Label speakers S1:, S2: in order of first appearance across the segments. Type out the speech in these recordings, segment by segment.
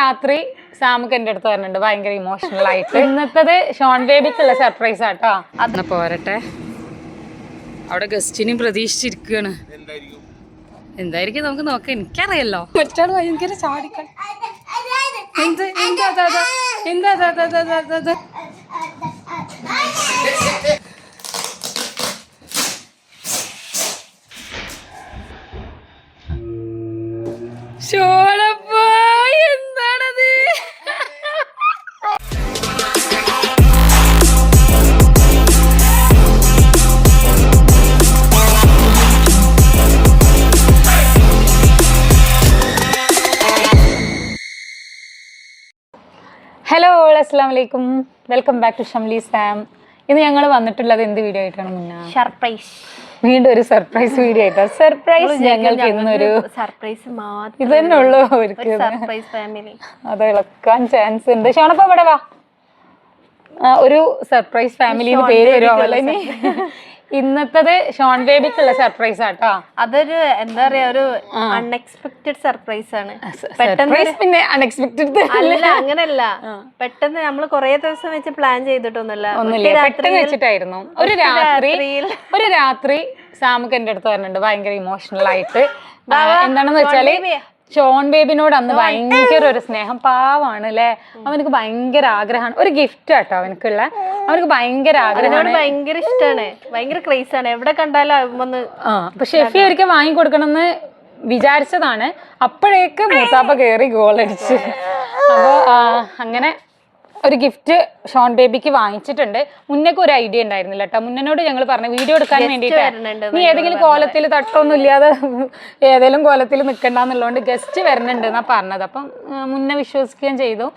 S1: രാത്രി സാമുക്ക് എന്റെ അടുത്ത് പറഞ്ഞിട്ടുണ്ട് ഭയങ്കര ഇമോഷണൽ ആയിട്ട്. ഇന്നത്തത് ഷോൺ ബേബിക്കുള്ള സർപ്രൈസ് ആട്ടോ അന്ന് പോരട്ടെ. അവിടെ ഗസ്റ്റിനെയും പ്രതീക്ഷിച്ചിരിക്കുകയാണ്. എന്തായിരിക്കും? നമുക്ക് നോക്കാം. എനിക്കറിയല്ലോ. മറ്റാൾ ഭയങ്കര ചാടിക്കൾ എന്ത്? അസ്സാം വലൈക്കും welcome back to Shamli Sam ഇന്ന് ഞങ്ങൾ വന്നിട്ടുള്ളത് എന്ത് വീഡിയോ ആയിട്ടാണ് മുന്നേ?
S2: സർപ്രൈസ്
S1: വീണ്ടും ഒരു സർപ്രൈസ് വീഡിയോ ആയിട്ടാണ് സർപ്രൈസ് ഞങ്ങൾക്ക് ഇന്നൊരു
S2: സർപ്രൈസ്
S1: ഇത് തന്നെ ഉള്ളു. അവർക്ക്.
S2: സർപ്രൈസ് ഫാമിലി
S1: അത് ഇളക്കാൻ ചാൻസ് ഉണ്ട്. ഷോണപ്പ ഇവിടെ വാ. ഒരു സർപ്രൈസ് ഫാമിലി പേര് ഇനി. ഇന്നത്തത് ഷോൺ ബേബിക്കുള്ള സർപ്രൈസ് ആട്ടോ.
S2: അതൊരു എന്താ പറയാ ഒരു അൺഎക്സ്പെക്ടഡ് സർപ്രൈസ് ആണ്.
S1: പെട്ടെന്ന് പിന്നെ അൺഎക്സ്പെക്ടഡ്
S2: അല്ല അങ്ങനല്ല. പെട്ടെന്ന് നമ്മൾ കൊറേ ദിവസം വെച്ച് പ്ലാൻ ചെയ്തിട്ടൊന്നുമില്ല.
S1: പെട്ടെന്ന് വെച്ചിട്ടായിരുന്നു. ഒരു രാത്രി ഒരു രാത്രി സാമുക്ക് എന്റെ അടുത്ത് പറഞ്ഞിട്ടുണ്ട്. ഭയങ്കര ഇമോഷണൽ ആയിട്ട്. എന്താണെന്ന് വെച്ചാൽ ഷോൺ ബേബിനോട് അന്ന് ഭയങ്കര ഒരു സ്നേഹം. പാവാണ് അല്ലേ അവനക്ക് ഭയങ്കര ആഗ്രഹമാണ്. ഒരു ഗിഫ്റ്റ് ആട്ടോ അവനക്കുള്ള. അവനക്ക് ഭയങ്കര ആഗ്രഹമാണ്.
S2: ഭയങ്കര ഇഷ്ടമാണ് ഭയങ്കര ക്രേസ് ആണ്. എവിടെ കണ്ടാലും
S1: ആ അപ്പൊ ഷെഫി ഒരിക്കൽ വാങ്ങിക്കൊടുക്കണമെന്ന് വിചാരിച്ചതാണ്. അപ്പോഴേക്ക് മൂത്താപ്പ കയറി ഗോൾ അടിച്ച്. അപ്പോൾ അങ്ങനെ ഒരു ഗിഫ്റ്റ് ഷോൺ ബേബിക്ക് വാങ്ങിച്ചിട്ടുണ്ട്. മുന്നേക്ക് ഒരു ഐഡിയ ഉണ്ടായിരുന്നില്ല കേട്ടോ മുന്നോട് ഞങ്ങൾ പറഞ്ഞു വീഡിയോ എടുക്കാൻ വേണ്ടിയിട്ട് നീ ഏതെങ്കിലും കോലത്തിൽ തട്ടൊന്നും ഇല്ലാതെ ഏതെങ്കിലും കോലത്തിൽ നിൽക്കണ്ടെന്നുള്ളതുകൊണ്ട് ഗസ്റ്റ് വരുന്നുണ്ട് എന്നാ പറഞ്ഞത്. അപ്പം മുന്നേ വിശ്വസിക്കുകയും ചെയ്തു.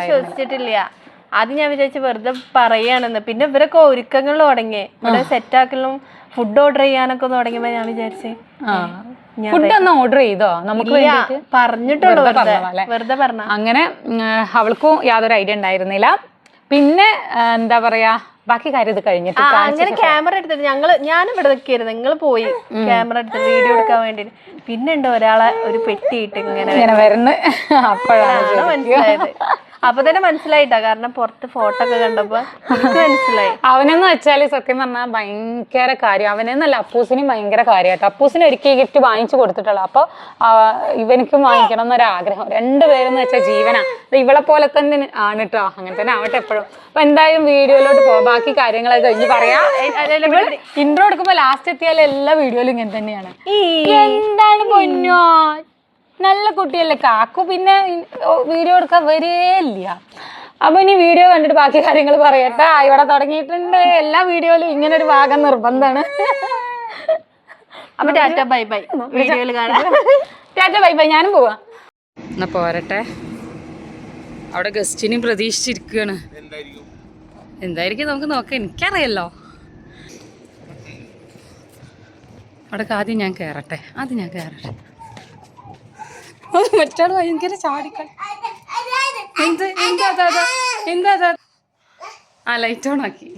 S2: വിശ്വസിച്ചിട്ടില്ല. ആദ്യം ഞാൻ വിചാരിച്ചു വെറുതെ പറയാണെന്ന് പിന്നെ ഇവരൊക്കെ ഒരുക്കങ്ങളിൽ തുടങ്ങി. ഇവിടെ സെറ്റ് ആക്കലും ഫുഡ് ഓർഡർ ചെയ്യാനൊക്കെ തുടങ്ങിയപ്പോ ഞാൻ വിചാരിച്ചേ.
S1: ഫുഡ് ഒന്ന് ഓർഡർ ചെയ്തോ? നമുക്ക്
S2: പറഞ്ഞിട്ടുള്ളൂ
S1: വെറുതെ
S2: പറഞ്ഞ
S1: അങ്ങനെ അവൾക്കും യാതൊരു ഐഡിയ ഉണ്ടായിരുന്നില്ല. പിന്നെ എന്താ പറയാ ബാക്കി കാര്യം ഇത് കഴിഞ്ഞിട്ട്
S2: അങ്ങനെ ക്യാമറ എടുത്തിട്ട് ഞങ്ങൾ ഞാനും ഇവിടെ നിൽക്കായിരുന്നു നിങ്ങൾ പോയി ക്യാമറ എടുത്ത് വീഡിയോ എടുക്കാൻ വേണ്ടി പിന്നെ ഉണ്ട് ഒരാളെ ഒരു പെട്ടിയിട്ട് ഇങ്ങനെ
S1: ഇങ്ങനെ വരുന്ന. അപ്പോഴാണ്
S2: മനസ്സിലായത്. അപ്പൊ തന്നെ മനസ്സിലായിട്ടാ? കാരണം പുറത്ത് ഫോട്ടോ ഒക്കെ കണ്ടപ്പോ മനസ്സിലായി.
S1: അവനെന്ന് വെച്ചാൽ സത്യം പറഞ്ഞാൽ ഭയങ്കര കാര്യം. അവനെന്നല്ല അപ്പൂസിനും ഭയങ്കര കാര്യമായിട്ട് അപ്പൂസിന് ഒരിക്കൽ ഗിഫ്റ്റ് വാങ്ങിച്ചു കൊടുത്തിട്ടുള്ള. അപ്പൊ ഇവനിക്കും വാങ്ങിക്കണം എന്നൊരാഗ്രഹം. രണ്ടുപേരെന്ന് വെച്ചാൽ ജീവനാ. ഇവളെ പോലെ തന്നെ ആണ് കേട്ടോ അങ്ങനെ തന്നെ ആവട്ടെ എപ്പോഴും. അപ്പൊ എന്തായാലും വീഡിയോയിലോട്ട് പോവാം ബാക്കി കാര്യങ്ങളൊക്കെ കഴിഞ്ഞ് പറയാം. ഇൻട്രോ എടുക്കുമ്പോൾ ലാസ്റ്റ് എത്തിയാൽ എല്ലാ വീഡിയോയിലും ഇങ്ങനെ തന്നെയാണ്. എന്താണ് പൊന്നോ? നല്ല കുട്ടിയല്ലേ? കാക്കു പിന്നെ വീഡിയോ എടുക്കാൻ വരേയില്ല. അപ്പൊ ഇനി വീഡിയോ കണ്ടിട്ട് ബാക്കി കാര്യങ്ങൾ പറയട്ടെ. ഇവിടെ തുടങ്ങിയിട്ടുണ്ട്. എല്ലാ വീഡിയോയിലും ഇങ്ങനെ ഒരു ഭാഗം നിർബന്ധമാണ്.
S2: അപ്പൊ ടാറ്റ ബൈ ബൈ. വീഡിയോയിൽ കാണാം.
S1: Tata bye bye. ഞാനും പോവാ. എന്നാ പോരട്ടെ. അവിടെ ഗസ്റ്റിനും പ്രതീക്ഷിച്ചിരിക്കുകയാണ്. എന്തായിരിക്കും നമുക്ക് നോക്കാം. എനിക്കറിയല്ലോ. അവിടെ ആദ്യം ഞാൻ കയറട്ടെ ആദ്യം ഞാൻ കയറട്ടെ മറ്റാൾ ഭയങ്കര ചാടിക്കൾ എന്ത് എന്താ അതാ? എന്താ? ആ ലൈറ്റ് ഓൺ ആക്കി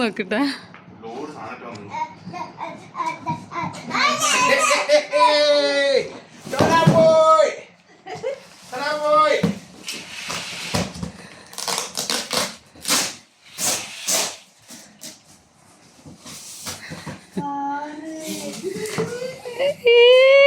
S1: നോക്കട്ടെ ഷോളപ്പ
S3: Hallelujah.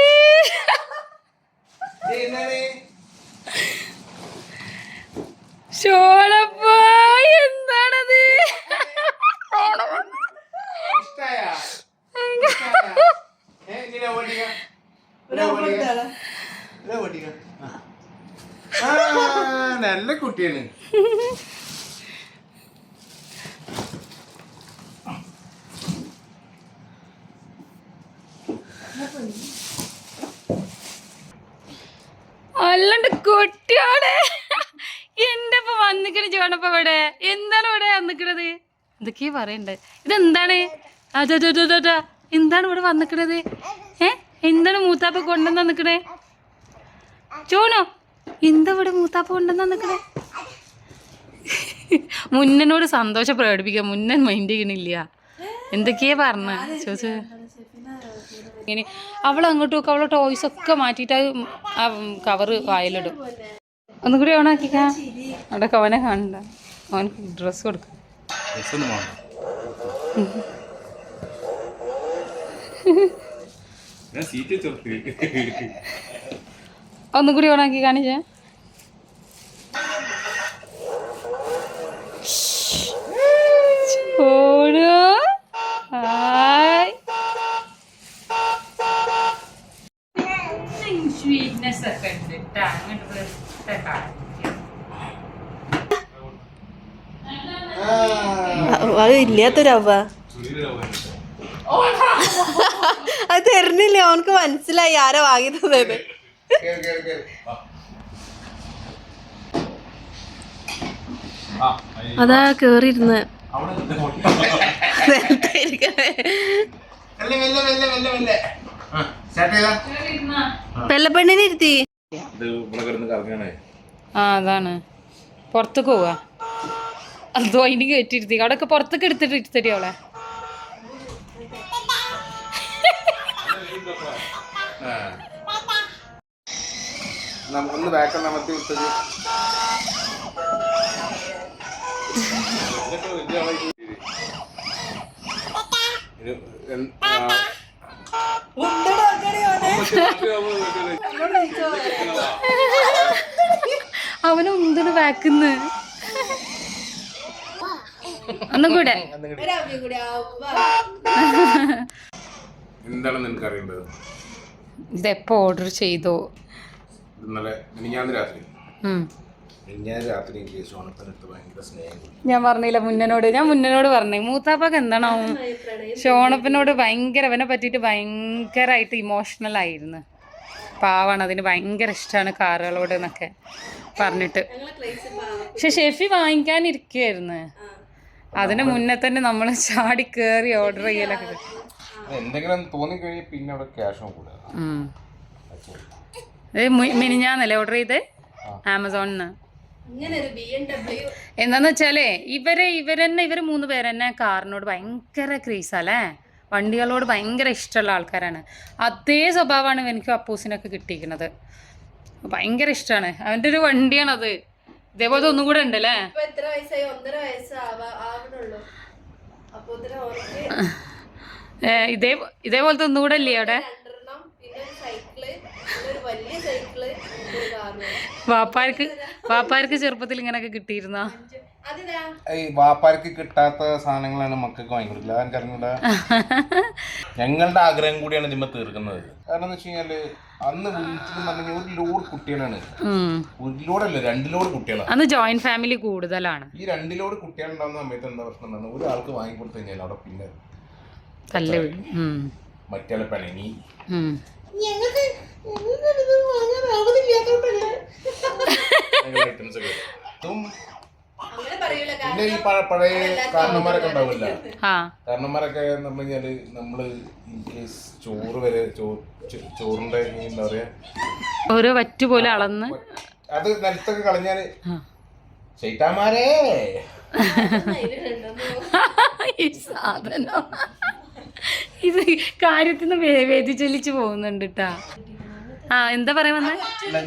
S1: അല്ലാണ്ട് കുട്ടിയോടെ. എന്റെ ഇപ്പൊ വന്നിക്കണ ജോണപ്പ ഇവിടെ. എന്താണ് ഇവിടെ വന്നിക്കണത്? എന്തൊക്കെയാ പറയണ്ടേ. ഇതെന്താണ്? അതെ എന്താണ് ഇവിടെ വന്നിക്കണത്? ഏ? എന്താണ് മൂത്താപ്പ കൊണ്ടുവന്ന് നിക്കണേ ചോണോ? എന്താ ഇവിടെ മൂത്താപ്പ കൊണ്ടുവന്ന് നിക്കണേ മുന്നനോട് സന്തോഷം പ്രകടിപ്പിക്കാം മുന്നൻ മൈൻഡ് ചെയ്യണില്ല. എന്തൊക്കെയാ പറഞ്ഞ? ചോദിച്ചു. ഇങ്ങനെ അവൾ അങ്ങോട്ടും ഒക്കെ അവളെ ടോയ്സ് ഒക്കെ മാറ്റിയിട്ട് ആ കവറ് വായിലിടും. ഒന്നും കൂടി ഓണാക്കിക്കാ അവിടെ അവനെ കാണണ്ട. അവനക്ക് ഡ്രസ്സ് കൊടുക്കും. ഒന്നും കൂടി ഓണാക്കി കാണിച്ചേ ചോട് ഹായ് സ്വീറ്റ്നെസ് ഒക്കെ ഉണ്ട് ട്ടാ. അങ്ങോട്ട് വെറുതെ കാണിക്കാം.
S2: അത് ഇല്ലാത്തൊരവ അത് തരുന്നില്ല അവനക്ക് മനസ്സിലായി ആരാ വാങ്ങി തന്നത് അതാ കേറിയിരുന്ന്. പെല്ലപ്പെണ്ണിനെ ഇരുത്തി.
S1: ആ അതാണ്. പുറത്തേക്ക് പോവാ. അതോ അതിന് കയറ്റിരുത്തി അവിടെയൊക്കെ പുറത്തേക്ക് എടുത്തിട്ട് ഇരുത്തടി അവളെ.
S3: ഒന്ന് ബാക്കിൽ വിട്ടത്.
S1: ബാക്കിന്ന് ഒന്നും കൂടെ.
S3: എന്താണ് നിനക്ക് അറിയേണ്ടത്?
S1: ഇതെപ്പോ ഓർഡർ ചെയ്തോ?
S3: ഇന്നലെ മിനിഞ്ഞാന്ന് രാത്രി. മിനിഞ്ഞാന്ന് രാത്രി എനിക്ക് ഭയങ്കര സ്നേഹം
S1: ഞാൻ പറഞ്ഞില്ല മുന്നനോട് ഞാൻ മുന്നനോട് പറഞ്ഞേ. മൂത്താപ്പാക്ക് എന്താണോ ഷോണപ്പിനോട് ഭയങ്കര അവനെ പറ്റിയിട്ട് ഭയങ്കരമായിട്ട് ഇമോഷണൽ ആയിരുന്നു. പാവാണ് അതിന് ഭയങ്കര ഇഷ്ടമാണ് കാറുകളോട് എന്നൊക്കെ പറഞ്ഞിട്ട്. പക്ഷെ ഷെഫി വാങ്ങിക്കാനിരിക്കുകയായിരുന്നു അതിന് മുന്നേ തന്നെ നമ്മൾ ചാടി കയറി ഓർഡർ ചെയ്യലൊക്കെ
S3: അത് എന്തെങ്കിലും തോന്നിക്കഴിഞ്ഞാൽ പിന്നെ അവിടെ ക്യാഷും
S1: മിനിഞ്ഞാന്നല്ലേ ഓർഡർ ചെയ്ത്? ആമസോണിന്ന്. എന്താന്ന് വെച്ചാലേ ഇവരെ ഇവരെന്നെ ഇവർ മൂന്ന് പേരെന്നെ കാറിനോട് ഭയങ്കര ക്രീസല്ലേ വണ്ടികളോട് ഭയങ്കര ഇഷ്ടമുള്ള ആൾക്കാരാണ്. അതേ സ്വഭാവമാണ് എനിക്ക് അപ്പൂസിനൊക്കെ കിട്ടിയിരിക്കുന്നത്. ഭയങ്കര ഇഷ്ടമാണ്. അവന്റെ ഒരു വണ്ടിയാണത്. ഇതേപോലത്തെ ഒന്നും കൂടെ ഉണ്ട് അല്ലേ
S2: എത്ര വയസ്സായി? ഒന്നര അപ്പൊ
S1: ഇതേ ഇതേപോലത്തെ ഒന്നും കൂടെ ഇല്ലേ അവിടെ? വാപ്പാർക്ക് വാപ്പാർക്ക് ചെറുപ്പത്തിൽ ഇങ്ങനെയൊക്കെ കിട്ടിയിരുന്നോ?
S3: ഈ വാപ്പാർക്ക് കിട്ടാത്ത സാധനങ്ങളാണ് മക്കൾക്ക് വാങ്ങിക്കൊടുക്കില്ല അതെനിക്ക് ഞങ്ങളുടെ ആഗ്രഹം കൂടിയാണ് ഇതിമ്മ തീർക്കുന്നത്. കാരണം എന്ന് വെച്ച് കഴിഞ്ഞാൽ അന്ന് വീട്ടിൽ പറഞ്ഞാൽ ഒരു ലോഡ് കുട്ടികളാണ്. ഒരു ലോഡല്ല രണ്ട് ലോഡ് കുട്ടികളാണ്
S1: അന്ന് ജോയിന്റ് ഫാമിലി കൂടുതലാണ്.
S3: ഈ രണ്ട് ലോഡ് കുട്ടികളുണ്ടാവുന്ന സമയത്ത് എന്താ പ്രശ്നം എന്താണ് ഒരാൾക്ക് വാങ്ങിക്കൊടുത്തു കഴിഞ്ഞാൽ അവിടെ പിന്നെ
S1: തല്ല്.
S3: മറ്റേ പിണങ്ങി.
S1: ഞങ്ങൾക്ക്
S3: ഐറ്റംസ് ഒക്കെ പിന്നെ ഈ പഴ- പഴയ കാരണന്മാരൊക്കെ ഉണ്ടാവില്ല.
S1: ആ.
S3: കാരണന്മാരൊക്കെ എന്ന് പറഞ്ഞു കഴിഞ്ഞാൽ നമ്മൾ ഇൻ കേസ് ചോറ് വരെ ചോറിന്റെ എന്താ പറയാ?
S1: ഓരോ വറ്റ് പോലെ അളന്ന്.
S3: അത് നിലത്തൊക്കെ കളഞ്ഞാൽ
S1: ആ.
S3: ചേട്ടാമാരേ
S1: ഈ സാധനം. ഇത് കാര്യത്തിന് വ്യതിചലിച്ചു പോകുന്നുണ്ട് കേട്ടാ ആ എന്താ പറയാ വന്നേ?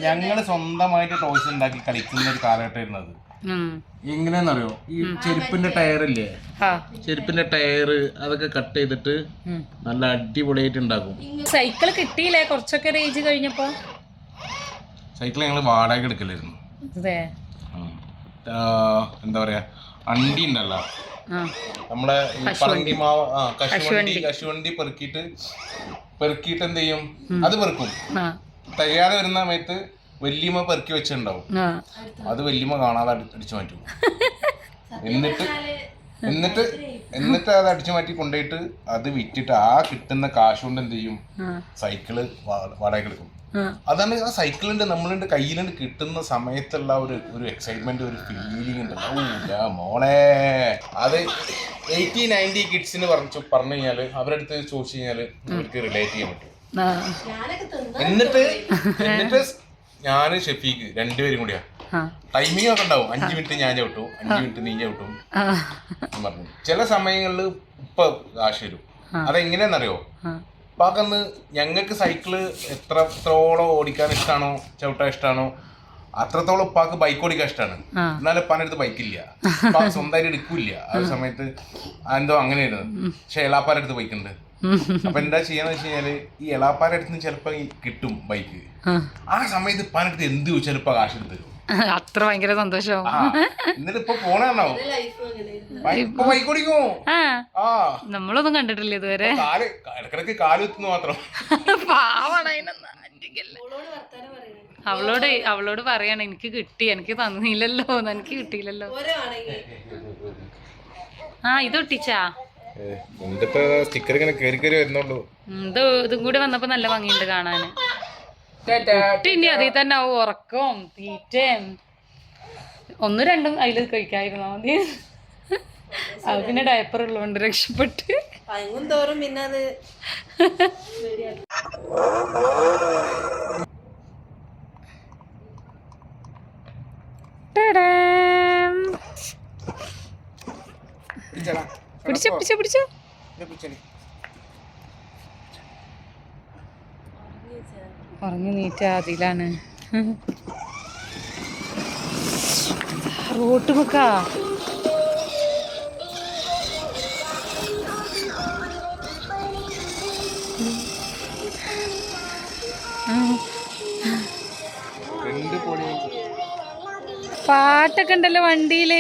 S3: ഞങ്ങൾ സ്വന്തമായിട്ട് ടോയ്സ് ഉണ്ടാക്കി കളിക്കുന്ന ഒരു കാലഘട്ടമായിരുന്നു അത്.
S1: ഉം.
S3: എങ്ങനെയാന്നറിയോ? ഈ ചെരുപ്പിന്റെ ടയറില്ലേ? ചെരുപ്പിന്റെ ടയർ അതൊക്കെ കട്ട് ചെയ്തിട്ട് നല്ല അടിപൊളിയായിട്ട് ഉണ്ടാക്കും
S1: സൈക്കിൾ കിട്ടിയില്ലേ? കുറച്ചൊക്കെ റേഞ്ച് ഏജ് കഴിഞ്ഞപ്പോ?
S3: സൈക്കിൾ ഞങ്ങൾ വാടക എടുക്കലായിരുന്നു. എന്താ പറയാ? അണ്ടി ഉണ്ടല്ലോ. നമ്മളെ ഈ പറങ്കി മാവ് ആ കശുവണ്ടി കശുവണ്ടി. പെറുക്കിയിട്ട് പെറുക്കിയിട്ട് എന്ത് ചെയ്യും? അത് പെറുക്കും. തികയാതെ വരുന്ന സമയത്ത് വല്യമ്മ പെറുക്കി വെച്ചിട്ടുണ്ടാവും.
S1: ആ.
S3: അത് വല്യമ്മ കാണാതെ അടി- അടിച്ചു മാറ്റും. എന്നിട്ട് എന്നിട്ട് എന്നിട്ട് അത് അടിച്ചു മാറ്റി കൊണ്ടുപോയിട്ട് അത് വിറ്റിട്ട് ആ കിട്ടുന്ന കാശ് കൊണ്ട് എന്ത് ചെയ്യും? സൈക്കിൾ വാടക എടുക്കും. അതാണ് ആ സൈക്കിളിന്റെ നമ്മളുടെ കയ്യിലുണ്ട് കിട്ടുന്ന സമയത്തുള്ള ഒരു ഒരു എക്സൈറ്റ്മെന്റ് ഒരു ഫീലിംഗ് ഉണ്ട് മോളെ. അത് എയ്റ്റി നയന്റി കിഡ്സിന് പറഞ്ഞു പറഞ്ഞു കഴിഞ്ഞാൽ അവരടുത്ത് അടുത്ത് ചോദിച്ചു കഴിഞ്ഞാൽ അവർക്ക് റിലേറ്റ് ചെയ്യാൻ പറ്റും.
S1: ആ.
S2: ഞാനൊക്കെ തിന്നു
S3: എന്നിട്ട് എന്നിട്ട് ഞാൻ ഷെഫീക്ക് രണ്ടുപേരും കൂടിയാ. ടൈമിംഗ് ഒക്കെ ഉണ്ടാവും. അഞ്ച് മിനിറ്റ് ഞാൻ ചവിട്ടും അഞ്ച് മിനിറ്റ് നീ ചവിട്ടും പറഞ്ഞു. ചില സമയങ്ങളിൽ ഇപ്പൊ കാശ് വരും. അതെങ്ങനെയാണെന്നറിയോ? പാക്കന്ന് ഞങ്ങൾക്ക് സൈക്കിൾ എത്ര എത്രത്തോളം ഓടിക്കാൻ ഇഷ്ടമാണോ ചവിട്ടാൻ ഇഷ്ടമാണോ അത്രത്തോളം ഉപ്പാക്ക് ബൈക്ക് ഓടിക്കാൻ ഇഷ്ടമാണ്. എന്നാലും ഉപ്പാന്റെ ബൈക്കില്ല സ്വന്തമായിട്ട് എടുക്കില്ല. ആ സമയത്ത് എന്തോ അങ്ങനെയായിരുന്നു. പക്ഷെ എളാപ്പാന്റെ ബൈക്കുണ്ട് അപ്പൊ എന്താ ചെയ്യാന്ന് വെച്ച് കഴിഞ്ഞാൽ ഈ എളാപ്പാന്റെ അടുത്ത് നിന്ന് ചിലപ്പോ കിട്ടും ബൈക്ക്.
S1: ആ.
S3: സമയത്ത് ഉപ്പാന്റെ എന്ത് ചോദിച്ചാലും ഇപ്പൊ കാശ് എടുത്തു തരും.
S1: അത്ര ഭയങ്കര
S3: സന്തോഷം എന്നിട്ട് ഇപ്പൊ പോണോ ഇപ്പൊ ബൈക്ക് ഓടിക്കും
S1: ആ.
S3: ആ.
S1: നമ്മളൊന്നും കണ്ടിട്ടില്ല ഇതുവരെ.
S3: കാൽ ഇടക്കിടക്ക് കാൽ മാത്രം.
S1: പാവാണ് അതിനൊന്നും അടിക്കല്ല. അവളോട് അവളോട് പറയാണ് എനിക്ക് കിട്ടി എനിക്ക് തന്നില്ലല്ലോ എനിക്ക് കിട്ടിയില്ലല്ലോ. ആ ഇത്
S3: മുണ്ടത്തെ സ്റ്റിക്കർ ഇങ്ങനെ കയറി കയറി വരുന്നുള്ളൂ.
S1: ഇത് ഇതും കൂടി വന്നപ്പോ നല്ല ഭംഗിയുണ്ട് കാണാന്. ഇനി അതിൽ തന്നെ ആവും ഉറക്കവും തീറ്റയും. ഒന്നും രണ്ടും അതിൽ കഴിക്കാതിരുന്നാ മതി. അത് പിന്നെ ഡയപ്പർ ഉള്ളതുകൊണ്ട് രക്ഷപ്പെട്ട്.
S2: തോറും പിന്നെ അത്
S1: പിടിച്ചോ പിടിച്ചോ പിടിച്ചോ. ഉറങ്ങി നീറ്റ അതിലാണ്. റോട്ട് മുക്കാ പാട്ടൊക്കെ ഉണ്ടല്ലോ
S3: വണ്ടിയിൽ.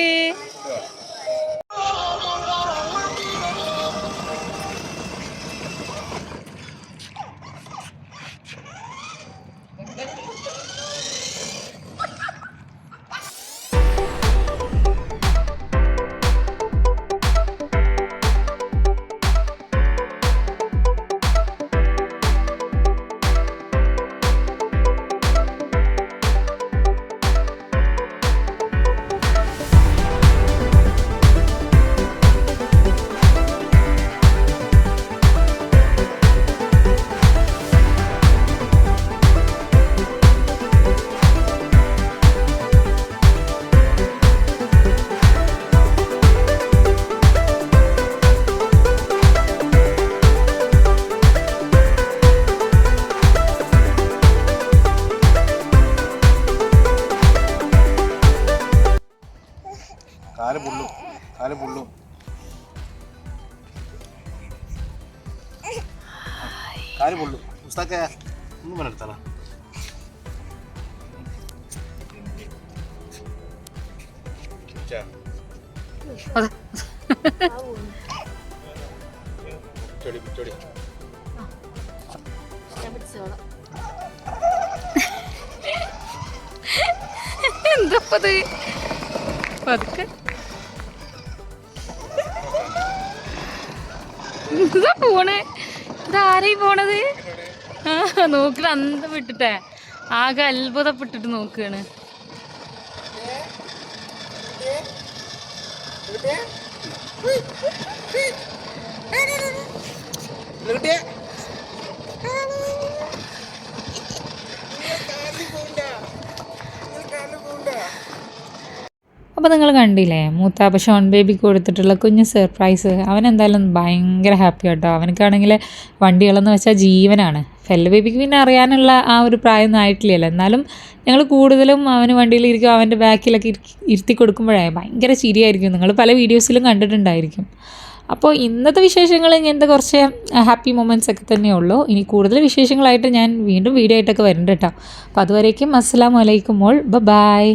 S1: അതെ.
S3: പിടിച്ചോടി പിടിച്ചോടി
S1: എന്തപ്പത്? പതുക്കെ. ഇതാ പോണേ? ഇതാരായി പോണത്? ആ നോക്കണ അന്തം വിട്ടിട്ടെ. ആകെ അത്ഭുതപ്പെട്ടിട്ട് നോക്കുകയാണ് இருக்கிட்டே காலு பூண்டா காலு பூண்டா അപ്പോൾ നിങ്ങൾ കണ്ടില്ലേ? മൂത്താപ്പ ഷോൺ ബേബിക്ക് കൊടുത്തിട്ടുള്ള കുഞ്ഞ് സർപ്രൈസ് അവൻ എന്തായാലും ഭയങ്കര ഹാപ്പി കേട്ടോ അവനക്കാണെങ്കിൽ വണ്ടികളെന്ന് വെച്ചാൽ ജീവനാണ്. ഫെല്ല ബേബിക്ക് പിന്നെ അറിയാനുള്ള ആ ഒരു പ്രായമൊന്നും ആയിട്ടില്ലല്ലോ. എന്നാലും ഞങ്ങൾ കൂടുതലും അവന് വണ്ടിയിൽ ഇരിക്കും അവന്റെ ബാക്കിലൊക്കെ ഇരുത്തി കൊടുക്കുമ്പോഴേ ഭയങ്കര ചിരിയായിരിക്കും. നിങ്ങൾ പല വീഡിയോസിലും കണ്ടിട്ടുണ്ടായിരിക്കും. അപ്പോൾ ഇന്നത്തെ വിശേഷങ്ങൾ ഇങ്ങനത്തെ കുറച്ച് ഹാപ്പി മൊമെന്റ്സ് ഒക്കെ തന്നെയേ ഉള്ളൂ. ഇനി കൂടുതൽ വിശേഷങ്ങളായിട്ട് ഞാൻ വീണ്ടും വീഡിയോ ആയിട്ടൊക്കെ വരുന്നുണ്ട് കേട്ടോ. അപ്പോൾ അതുവരേക്കും അസ്സാം വലൈക്കുമ്പോൾ ബ ബായ്